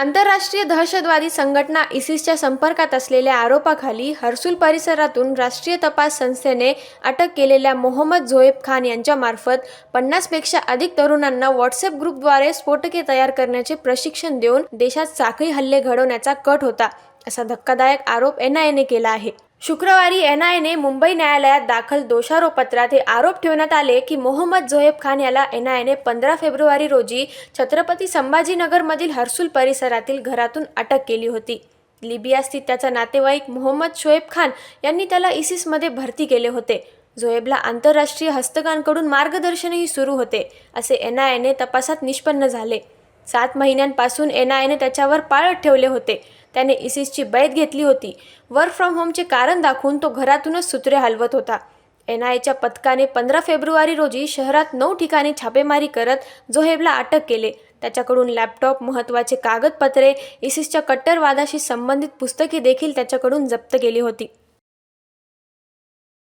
आंतरराष्ट्रीय दहशतवादी संघटना इसिसच्या संपर्कात असलेल्या आरोपाखाली हर्सुल परिसरातून राष्ट्रीय तपास संस्थेने अटक केलेल्या मोहम्मद झोएब खान यांच्यामार्फत पन्नासपेक्षा अधिक तरुणांना व्हॉट्सअप ग्रुपद्वारे स्फोटके तयार करण्याचे प्रशिक्षण देऊन देशात साखळी हल्ले घडवण्याचा कट होता असा धक्कादायक आरोप एन आय एने केला आहे. शुक्रवारी एन आय मुंबई न्यायालयात दाखल दोषारोपत्रात हे आरोप ठेवण्यात आले की मोहम्मद झोएब खान याला एन आय पंधरा फेब्रुवारी रोजी छत्रपती संभाजीनगरमधील हर्सुल परिसरातील घरातून अटक केली होती. लिबिया स्थित त्याचा नातेवाईक मोहम्मद शोएब खान यांनी त्याला इसिसमध्ये भरती केले होते. झोएबला आंतरराष्ट्रीय हस्तकांकडून मार्गदर्शनही सुरू होते असे एन आय तपासात निष्पन्न झाले. सात महिन्यांपासून एन आयने त्याच्यावर पाळत ठेवले होते. त्याने इसिसची बैत घेतली होती. वर्क फ्रॉम होमचे कारण दाखवून तो घरातूनच सूत्रे हलवत होता. एन आयच्या पथकाने पंधरा फेब्रुवारी रोजी शहरात नऊ ठिकाणी छापेमारी करत जोहेबला अटक केले. त्याच्याकडून लॅपटॉप महत्त्वाचे कागदपत्रे इसिसच्या कट्टरवादाशी संबंधित पुस्तके देखील त्याच्याकडून जप्त केली होती.